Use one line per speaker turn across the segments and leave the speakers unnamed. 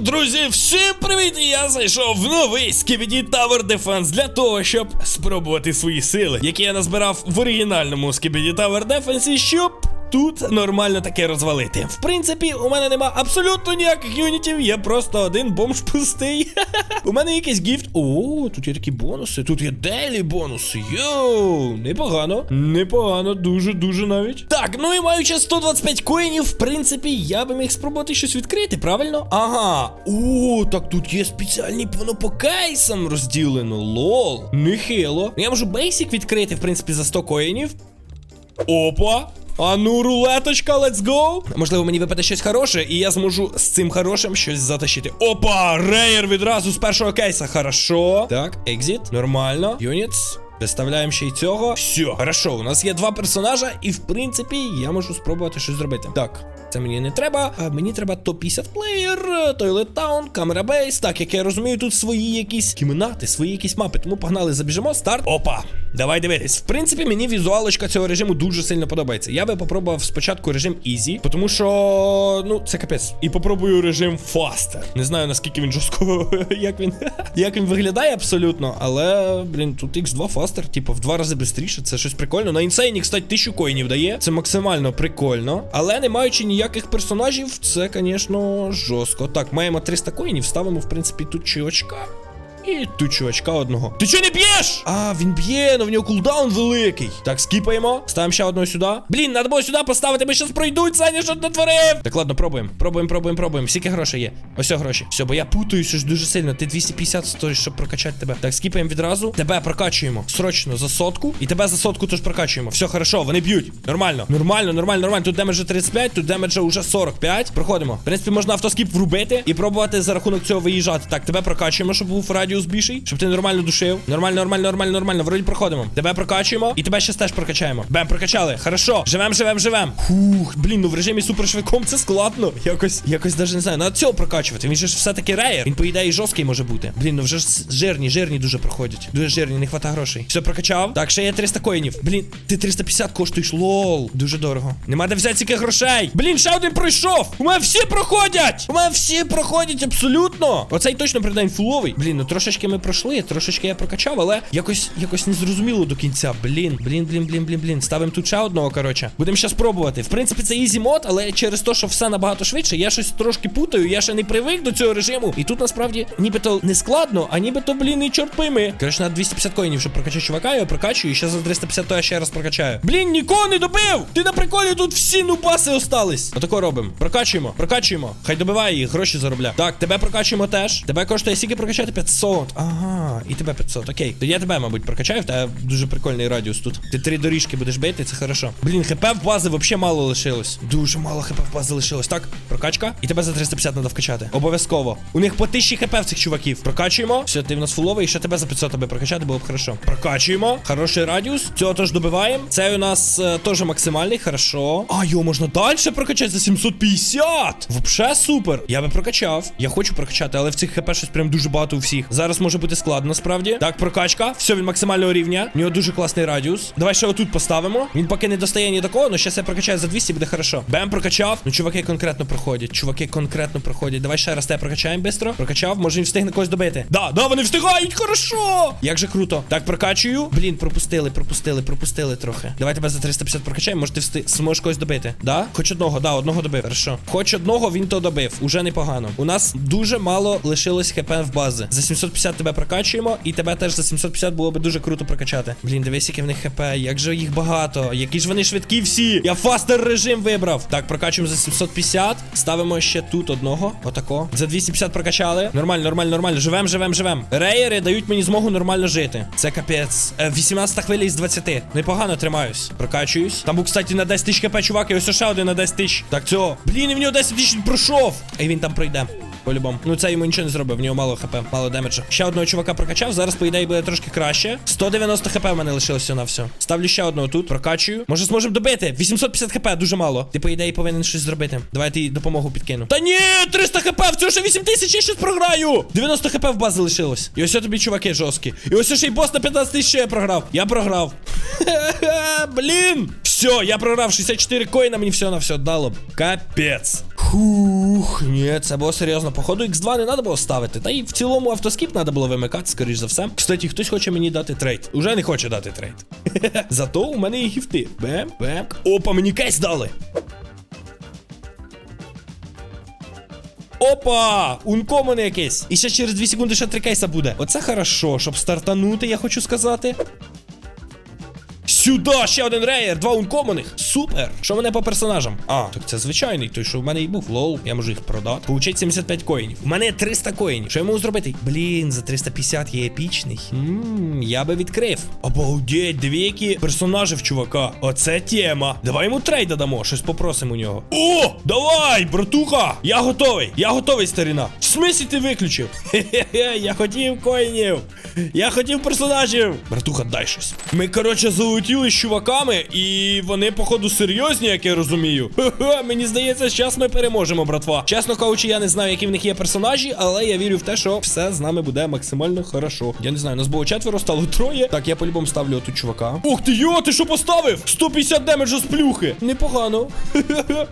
друзі, всім привіт! Я зайшов в новий Skibidi Tower Defense для того, щоб спробувати свої сили, які я назбирав в оригінальному Skibidi Tower Defense, щоб тут нормально таке розвалити. В принципі, у мене нема абсолютно ніяких юнітів, я просто один бомж пустий. У мене якийсь гіфт. О, тут є такі бонуси, тут є делі бонуси. Йоу, непогано, непогано, дуже, дуже навіть. Так, ну і маючи 125 коїнів, в принципі, я би міг спробувати щось відкрити, правильно? Ага. О, так тут є спеціальні воно по кейсам розділено. Лол. Нехило. Я можу бейсик відкрити, в принципі, за 100 коїнів. Опа! А ну, рулеточка, let's go! Можливо, мені випаде щось хороше, і я зможу з цим хорошим щось затащити. Опа! Рейер відразу з першого кейса. Хорошо. Так, екзит. Нормально. Юніц. Виставляємо ще й цього. Все, хорошо, у нас є два персонажа, і в принципі я можу спробувати щось зробити. Так, це мені не треба. Мені треба топ-50 плеєр, Toilet Town, камера бейс. Так, як я розумію, тут свої якісь кімнати, свої якісь мапи. Тому погнали, забіжимо. Старт. Опа. Давай дивитись. В принципі, мені візуалочка цього режиму дуже сильно подобається. Я би попробував спочатку режим Easy, тому що, ну, це капець. І попробую режим Faster. Не знаю наскільки він жорстко, як він як він виглядає абсолютно, але, блін, тут X2 Faster, типу, в два рази швидше. Це щось прикольно. На інсейні, кстати, тисячу коїнів дає. Це максимально прикольно. Але не маючи ніяких персонажів, це, звісно, жорстко. Так, маємо 300 коїнів, ставимо, в принципі, тут чувачка. І тут чувачка одного. Ти чого не б'єш? А, він б'є, но в нього кулдаун великий. Так, скіпаємо. Ставимо ще одного сюди. Блін, треба було сюди поставити, ми щас пройдуть, Саня, що натворив. Так, ладно, пробуємо. Пробуємо, пробуємо, пробуємо. Скільки грошей є? Ось гроші. Все, бо я путаюся ж дуже сильно. Ти 250 стоїш, щоб прокачати тебе. Так, скіпаємо відразу. Тебе прокачуємо. Срочно за сотку. І тебе за сотку теж прокачуємо. Все, хорошо, вони б'ють. Нормально. Нормально, нормально, нормально. Тут демеджа 35, тут демеджа уже 45. Проходимо. В принципі, можна автоскіп врубити і пробувати за рахунок цього виїжджати. Так, тебе прокачуємо, щоб був радіус більший, щоб ти нормально душив. Нормально, нормально, нормально, нормально. Вроді проходимо. Тебе прокачуємо і тебе ще теж прокачаємо. Бем, прокачали. Хорошо. Живем, живем, живем. Фух, блін, ну в режимі супершвидком це складно. Якось, якось даже не знаю. Надо цього прокачувати. Він же ж все-таки реєр. Він, по ідеї, жорсткий може бути. Блін, ну вже ж жирні, жирні дуже проходять. Дуже жирні, не хвата грошей. Все прокачав. Так, ще є 300 коїнів. Блін, ти 350 коштуєш, лол. Дуже дорого. Нема де взяти цих грошей. Блін, ще один пройшов. У мене всі проходять. У мене всі проходять абсолютно. Оцей точно придань фуловий. Блін, ну трошечки ми пройшли, трошечки я прокачав, але якось якось не зрозуміло до кінця. Блін, блін, блін, блін, блін, блін. Ставимо тут ще одного, коротше. Будемо ще спробувати. В принципі, це ізі мод, але через те, що все набагато швидше, я щось трошки путаю, я ще не привик до цього режиму. І тут насправді нібито не складно, а нібито, блін, і чорт пойми. Коротше, на 250 коїнів, щоб прокачати чувака, я прокачую, і ще за 350 то я ще раз прокачаю. Блін, нікого не добив! Ти на приколі тут всі нубаси остались. Отако робимо. Прокачуємо, прокачуємо. Хай добиває їх, гроші заробляє. Так, тебе прокачуємо теж. Тебе коштує скільки прокачати? 500. Ага, і тебе 500. Окей. То я тебе, мабуть, прокачаю, в тебе дуже прикольний радіус тут. Ти три доріжки будеш бити, це хорошо. Блін, хп в бази взагалі мало лишилось. Дуже мало хп в бази лишилось. Так, прокачка. І тебе за 350 треба вкачати. Обов'язково. У них по 1000 хп в цих чуваків. Прокачуємо. Все, ти в нас фуловий, і ще тебе за 500 тебе прокачати було б хорошо. Прокачуємо. Хороший радіус. Цього теж добиваємо. Цей у нас е, теж максимальний, хорошо. А, його можна далі прокачати за 750. Вообще супер. Я би прокачав. Я хочу прокачати, але в цих хп щось прям дуже багато у всіх. Зараз може бути складно, насправді. Так, прокачка. Все, він максимального рівня. У нього дуже класний радіус. Давай ще отут поставимо. Він поки не достає ні до кого, але зараз я прокачаю за 200, буде хорошо. Бем, прокачав. Ну, чуваки конкретно проходять. Чуваки конкретно проходять. Давай ще раз тебе прокачаємо швидко. Прокачав, може він встигне когось добити. Да, да, вони встигають, хорошо. Як же круто. Так, прокачую. Блін, пропустили, пропустили, пропустили трохи. Давай тебе за 350 прокачаємо. Може ти всти... зможеш когось добити. Да? Хоч одного, да, одного добив. Хорошо. Хоч одного він то добив. Уже непогано. У нас дуже мало лишилось хп в бази. За 750 тебе прокачуємо, і тебе теж за 750 було би дуже круто прокачати. Блін, дивись, яке в них хп. Як же їх багато. Які ж вони швидкі всі. Я фастер режим вибрав. Так, прокачуємо за 750. Ставимо ще тут одного. Отако. За 250 прокачали. Нормально, нормально, нормально. Живем, живем, живем. Рейери дають мені змогу нормально жити. Це капець. Е, 18 хвиля із 20. Непогано тримаюсь. Прокачуюсь. Там був, кстати, на 10 тисяч хп, чувак, і ось ще один на 10 тисяч. Так, цього. Блін, і в нього 10 тисяч пройшов. І він там пройде. По-любому. Ну це йому нічого не зробив, в нього мало хп, мало демеджа. Ще одного чувака прокачав. Зараз, по ідеї, буде трошки краще. 190 хп в мене лишилося на все. Ставлю ще одного тут, прокачую. Може, зможемо добити. 850 хп, дуже мало. Ти, по ідеї, повинен щось зробити. Давай я допомогу підкину. Та ні, 300 хп, в цього ще 8000, я щось програю. 90 хп в базі лишилось. І ось тобі чуваки жорсткі. І ось ще й бос на 15 тисяч я програв. Я програв. Блін. Все, я програв 64 коїна, мені все на все дало. Капець. Хух, ні, це було серйозно. Походу, X2 не треба було ставити. Та й в цілому автоскіп треба було вимикати, скоріш за все. Кстати, хтось хоче мені дати трейд. Уже не хоче дати трейд. Зато у мене є гіфти. Бем, бем. Опа, мені кейс дали. Опа! Ункомон якийсь. І ще через 2 секунди ще три кейса буде. Оце хорошо, щоб стартанути, я хочу сказати. Сюди ще один реєр, два ункомоних. Супер. Що мене по персонажам? А, так це звичайний, той, що в мене і був. Лол, я можу їх продати. Получить 75 коїнів. У мене 300 коїнів. Що я можу зробити? Блін, за 350 є епічний. Ммм, я би відкрив. Обалдеть, дві які персонажі в чувака. Оце тема. Давай йому трейда дамо, щось попросимо у нього. О! Давай, братуха! Я готовий. Я готовий, старіна. В смислі ти виключив? Хе-хе-хе, я хотів коїнів. Я хотів персонажів. Братуха, дай щось. Ми, коротше, залетіли з чуваками, і вони, походу, серйозні, як я розумію. Ха-ха, мені здається, зараз ми переможемо, братва. Чесно кажучи, я не знаю, які в них є персонажі, але я вірю в те, що все з нами буде максимально хорошо. Я не знаю, нас було четверо, стало троє. Так, я по-любому ставлю отут чувака. Ух ти, йо, ти що поставив? 150 демеджа з плюхи. Непогано.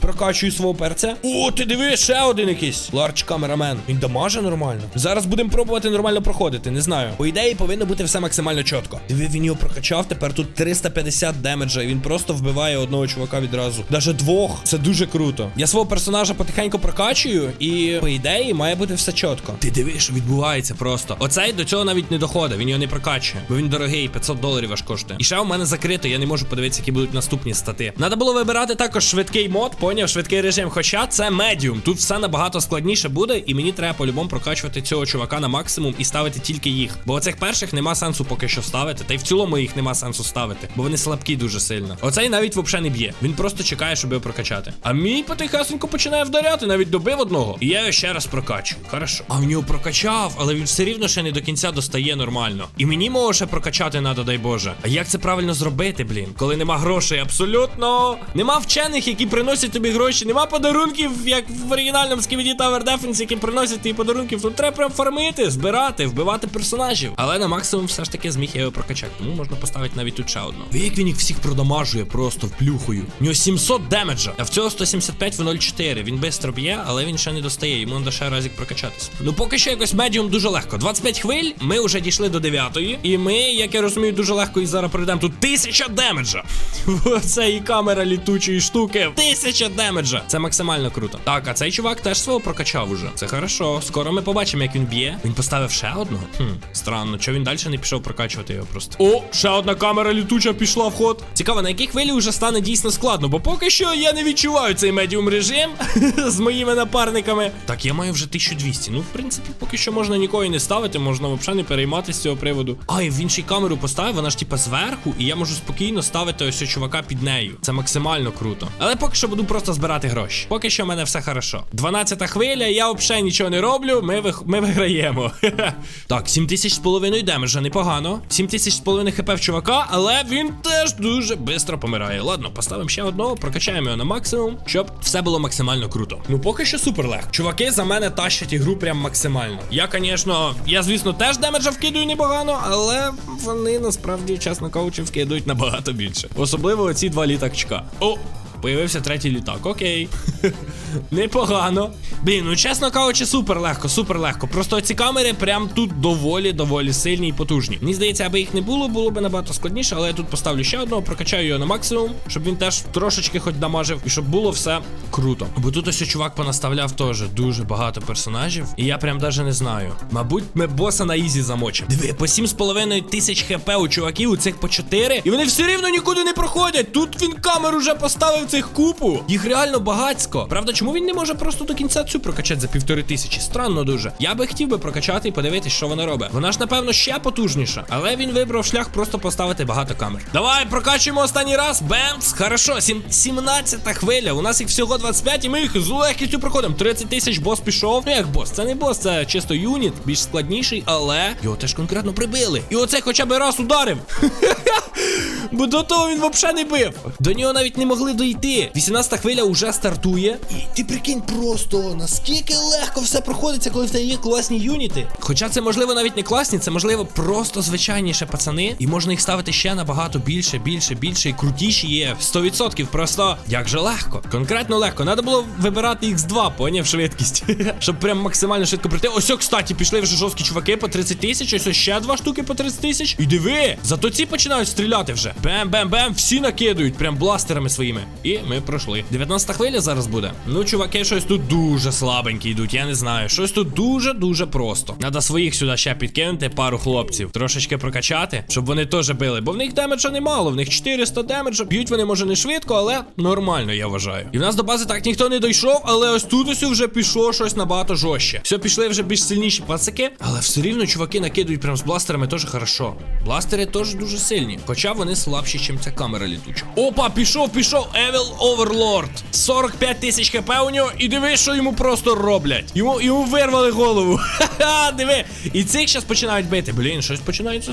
Прокачую свого перця. О, ти диви, ще один якийсь. Ларч камерамен. Він дамаже нормально. Зараз будемо пробувати нормально проходити, не знаю. По ідеї повинно бути все максимально чітко. Диви, він його прокачав. Тепер тут 350 демеджа. І він просто вбиває одного чувака відразу. Даже двох. Це дуже круто. Я свого персонажа потихеньку прокачую, і по ідеї має бути все чітко. Ти диви, що відбувається просто. Оцей до цього навіть не доходить. Він його не прокачує, бо він дорогий, 500 доларів аж коштує. І ще у мене закрито, я не можу подивитися, які будуть наступні стати. Надо було вибирати також швидкий мод, поняв, швидкий режим. Хоча це медіум. Тут все набагато складніше буде, і мені треба по-любому прокачувати цього чувака на максимум і ставити тільки їх. Бо оцих перших нема сенсу поки що ставити. Та й в цілому їх нема сенсу ставити, бо вони слабкі дуже сильно. Оцей навіть взагалі не б'є. Він просто чекає, щоб його прокачати. А мій потихесенько починає вдаряти, навіть добив одного. І я його ще раз прокачу. Хорошо. А в нього прокачав, але він все рівно ще не до кінця достає нормально. І мені мого ще прокачати надо, дай Боже. А як це правильно зробити, блін? Коли нема грошей, абсолютно. Нема вчених, які приносять тобі гроші, нема подарунків, як в оригінальному Skibidi Tower Defense, які приносять тобі подарунків. Тут треба прям фармити, збирати, вбивати персонажів. Але на максимум все ж таки зміг я його прокачати. Тому можна поставити навіть тут ще одного. Ви як він їх всіх продамажує просто вплюхою. У нього 700 демеджа, а в цього 175 в 0,4. Він швидко б'є, але він ще не достає. Йому треба ще разик прокачатись. Ну поки що якось медіум дуже легко. 25 хвиль, ми вже дійшли до 9. І ми, як я розумію, дуже легко і зараз пройдемо. Тут 1000 демеджа. Це і камера літучої штуки. 1000 демеджа. Це максимально круто. Так, а цей чувак теж свого прокачав уже. Це хорошо. Скоро ми побачимо, як він б'є. Він поставив ще одного. Хм, странно, чого він далі не пішов прокачувати його просто. О, ще одна камера літуча пішла в ход. Цікаво, на якій хвилі вже стане дійсно складно, бо поки що я не відчуваю цей медіум режим з моїми напарниками. Так, я маю вже 1200. Ну, в принципі, поки що можна нікого не ставити, можна взагалі не перейматися з цього приводу. А, і він ще й камеру поставив, вона ж типа зверху, і я можу спокійно ставити ось цього чувака під нею. Це максимально круто. Але поки що буду просто збирати гроші. Поки що в мене все хорошо. 12 хвиля, я взагалі нічого не роблю. Ми вих... ми виграємо. так, 7 тисяч з половиною демеджа, непогано. 7 тисяч з половиною хп в чувака, але він теж дуже швидко помирає. Ладно, поставимо ще одного, прокачаємо його на максимум, щоб все було максимально круто. Ну поки що супер легко. Чуваки за мене тащать ігру прям максимально. Я, звісно, я, звісно, теж демеджа вкидую непогано, але вони насправді, чесно кажучи, вкидують набагато більше. Особливо ці два літачка. О! Появився третій літак, окей. Непогано. Блін, ну чесно кажучи, супер легко, супер легко. Просто ці камери прям тут доволі, доволі сильні і потужні. Мені здається, аби їх не було, було б набагато складніше, але я тут поставлю ще одного, прокачаю його на максимум, щоб він теж трошечки хоч дамажив, і щоб було все круто. Бо тут ось чувак понаставляв теж дуже багато персонажів, і я прям даже не знаю. Мабуть, ми боса на ізі замочимо. Диви, по 7,5 тисяч хп у чуваків, у цих по 4, і вони все рівно нікуди не проходять. Тут він камеру вже поставив цих купу. Їх реально багацько. Правда, чому він не може просто до кінця цю прокачати за півтори тисячі? Странно дуже. Я би хотів би прокачати і подивитись, що вона робить. Вона ж, напевно, ще потужніша. Але він вибрав шлях просто поставити багато камер. Давай, прокачуємо останній раз. Бемц. Хорошо, сім... 17 хвиля. У нас їх всього 25, і ми їх з легкістю проходимо. 30 тисяч бос пішов. Ну як бос, це не бос, це чисто юніт, більш складніший, але його теж конкретно прибили. І оцей хоча б раз ударив. Бо до того він взагалі не бив. До нього навіть не могли дойти. 18 хвиля уже стартує. І ти прикинь просто, наскільки легко все проходиться, коли в тебе є класні юніти. Хоча це можливо навіть не класні, це можливо просто звичайніше пацани. І можна їх ставити ще набагато більше, більше, більше і крутіші є. 100%. Просто як же легко. Конкретно легко. Треба було вибирати X2, поняв швидкість. Щоб прям максимально швидко прийти. Ось, о, кстати, пішли вже жорсткі чуваки по 30 тисяч. Ось ще два штуки по 30 тисяч. І диви, зато ці починають стріляти вже. Бем-бем-бем, всі накидують, прям бластерами своїми. І ми пройшли. 19 хвиля зараз буде. Ну, чуваки, щось тут дуже слабенькі йдуть. Я не знаю. Щось тут дуже-дуже просто. Надо своїх сюди ще підкинути, пару хлопців. Трошечки прокачати, щоб вони теж били. Бо в них демеджа немало, в них 400 демеджа. Б'ють вони може не швидко, але нормально, я вважаю. І в нас до бази так ніхто не дійшов, але ось тут ось вже пішло щось набагато жорстче. Все, пішли вже більш сильніші пацики, але все рівно чуваки накидують прям з бластерами теж хорошо. Бластери теж дуже сильні, хоча вони слабші, ніж ця камера літуча. Опа, пішов, пішов, Evil Overlord. 45 тисяч хп у нього, і диви, що йому просто роблять. Йому, йому вирвали голову. Ха-ха, диви. І цих зараз починають бити. Блін, щось починається,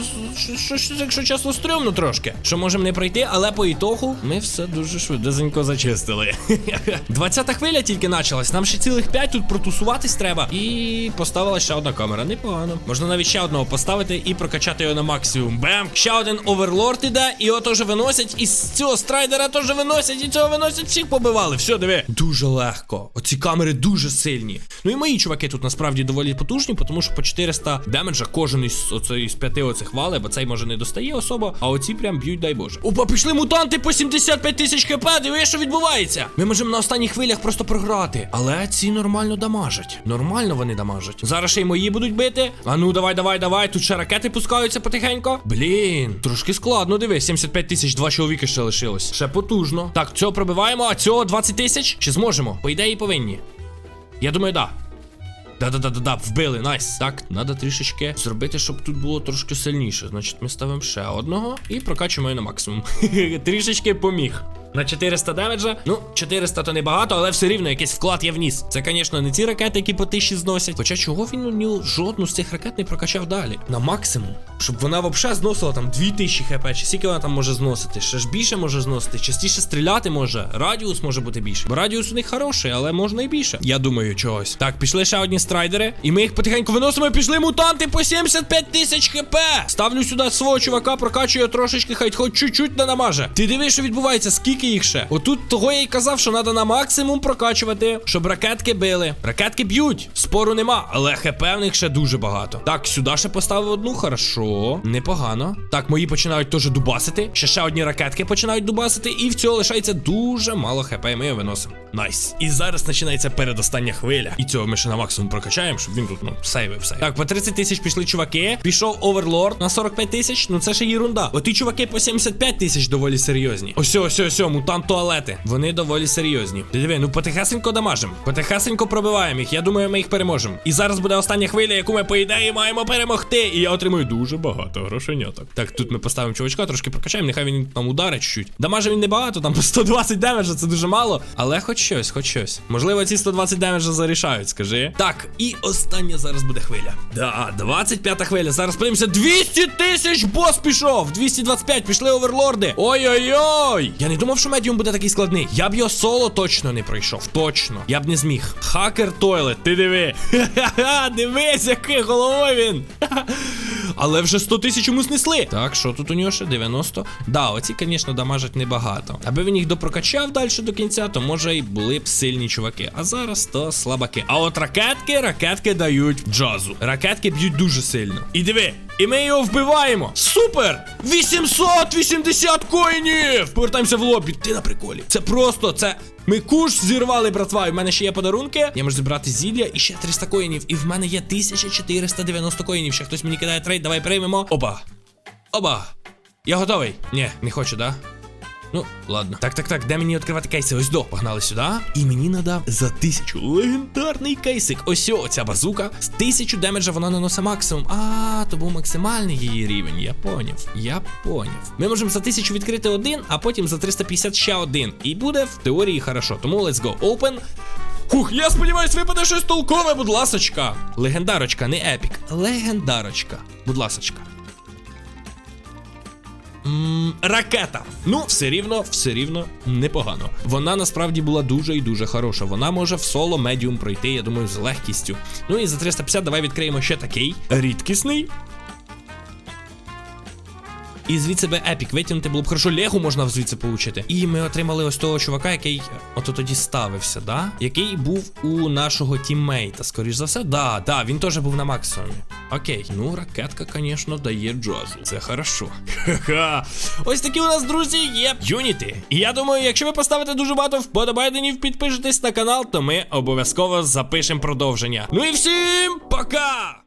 щось, якщо чесно, стрьомно трошки. Що можемо не пройти, але по ітогу ми все дуже швидко зачистили. 20 хвиля тільки почалась. Нам ще цілих 5 тут протусуватись треба. І поставила ще одна камера. Непогано. Можна навіть ще одного поставити і прокачати його на максимум. Бем! Ще один оверлорд іде, і його теж виносять. І з цього страйдера теж виносять, і цього виносять, всіх побивали. Все, диви. Дуже легко. Оці камери дуже сильні. Ну і мої чуваки тут насправді доволі потужні, тому що по 400 демеджа кожен із оцей з п'яти оцих вали, бо цей може не достає особо, а оці прям б'ють, дай Боже. Опа, пішли мутанти по 75 тисяч хп, диви, що відбувається. Ми можемо на останніх хвилях просто програти. Але ці нормально дамажать. Нормально вони дамажать. Зараз ще й мої будуть бити. А ну давай, давай, давай. Тут ще ракети пускаються потихенько. Блін, трошки складно, диви. 75 тисяч, два чоловіки ще лишилось. Ще потужно. Так, цього пробиваємо, а цього 20 тисяч. Чи зможемо? По ідеї повинні. Я думаю, да. Да-да-да-да-да, вбили, найс. Так, треба трішечки зробити, щоб тут було трошки сильніше. Значить, ми ставимо ще одного і прокачуємо його на максимум. трішечки поміг. На 400 демеджа. Ну, 400 то не багато, але все рівно якийсь вклад є вніс. Це, звісно, не ті ракети, які по тисячі зносять. Хоча чого він ну, жодну з цих ракет не прокачав далі? На максимум. Щоб вона взагалі зносила там 2000 хп, чи скільки вона там може зносити? Ще ж більше може зносити, частіше стріляти може. Радіус може бути більше. Бо радіус у них хороший, але можна і більше. Я думаю, чогось. Так, пішли ще одні страйдери. І ми їх потихеньку виносимо. Пішли мутанти по 75 тисяч хп. Ставлю сюди свого чувака, прокачую трошечки, хай хоч чуть-чуть не намаже. Ти диви, що відбувається, скільки їх ще. Отут того я й казав, що треба на максимум прокачувати, щоб ракетки били. Ракетки б'ють, спору нема, але хп в них ще дуже багато. Так, сюди ще поставив одну, хорошо. Непогано. Так, мої починають теж дубасити. Ще ще одні ракетки починають дубасити, і в цього лишається дуже мало хп, і ми його виносимо. Найс. І зараз починається передостання хвиля. І цього ми ще на максимум прокачаємо, щоб він тут ну сейвив все. Так, по 30 тисяч пішли чуваки. Пішов оверлорд на 45 тисяч. Ну це ще єрунда. Оті чуваки по 75 тисяч доволі серйозні. Ось, ось, ось, мутант туалети. Вони доволі серйозні. Диви, ну потихесенько дамажимо. Потихесенько пробиваємо їх. Я думаю, ми їх переможемо. І зараз буде остання хвиля, яку ми по ідеї маємо перемогти. І я отримую дуже багато грошеняток. Так, тут ми поставимо чувачка, трошки прокачаємо. Нехай він там ударить чуть-чуть. Дамаже він небагато, там 120 демеджа, це дуже мало. Але хоч щось, хоч щось. Можливо, ці 120 демеджа зарішають, скажи. Так, і остання зараз буде хвиля. Да, 25 хвиля. Зараз подивимося. 200 тисяч бос пішов. 225, пішли оверлорди. Ой-ой-ой. Я не думав, що медіум буде такий складний. Я б його соло точно не пройшов. Точно. Я б не зміг. Хакер Тойлет, ти диви. Ха-ха-ха, дивись, який головою він. Але вже 100 тисяч йому снесли. Так, що тут у нього ще 90? Да, оці, звісно, дамажать небагато. Аби він їх допрокачав далі до кінця, то може й були б сильні чуваки. А зараз то слабаки. А от ракетки, ракетки дають джазу. Ракетки б'ють дуже сильно. І диви, і ми його вбиваємо. Супер! 880 коїнів! Повертаємося в лобі. Ти на приколі. Це просто, це. Ми куш зірвали, братва. І в мене ще є подарунки. Я можу зібрати зілля і ще 300 коїнів. І в мене є 1490 коїнів. Ще хтось мені кидає трейд. Давай приймемо. Оба. Оба. Я готовий. Ні, не хочу, да? Ну, ладно. Так, так, так, де мені відкривати кейси? Ось до. Погнали сюди. І мені надав за тисячу легендарний кейсик. Ось о, ця базука. З тисячу демеджа вона наносить максимум. А, то був максимальний її рівень. Я поняв. Я поняв. Ми можемо за тисячу відкрити один, а потім за 350 ще один. І буде в теорії хорошо. Тому let's go. Open. Хух, я сподіваюсь, випаде щось толкове, будь ласочка. Легендарочка, не епік. Легендарочка. Будь ласочка. Ракета. Ну, все рівно, все рівно непогано. Вона насправді була дуже і дуже хороша. Вона може в соло медіум пройти, я думаю, з легкістю. Ну і за 350 давай відкриємо ще такий рідкісний. І звідси би епік витягнути було б хорошо, Легу можна звідси получити. І ми отримали ось того чувака, який ото тоді ставився, да? Який був у нашого тіммейта, скоріш за все. Да, да, він теж був на максимумі. Окей, ну ракетка, звісно, дає джазу. Це хорошо. Ха-ха. Ось такі у нас, друзі, є юніти. І я думаю, якщо ви поставите дуже багато вподобайденів, підпишетесь на канал, то ми обов'язково запишемо продовження. Ну і всім пока!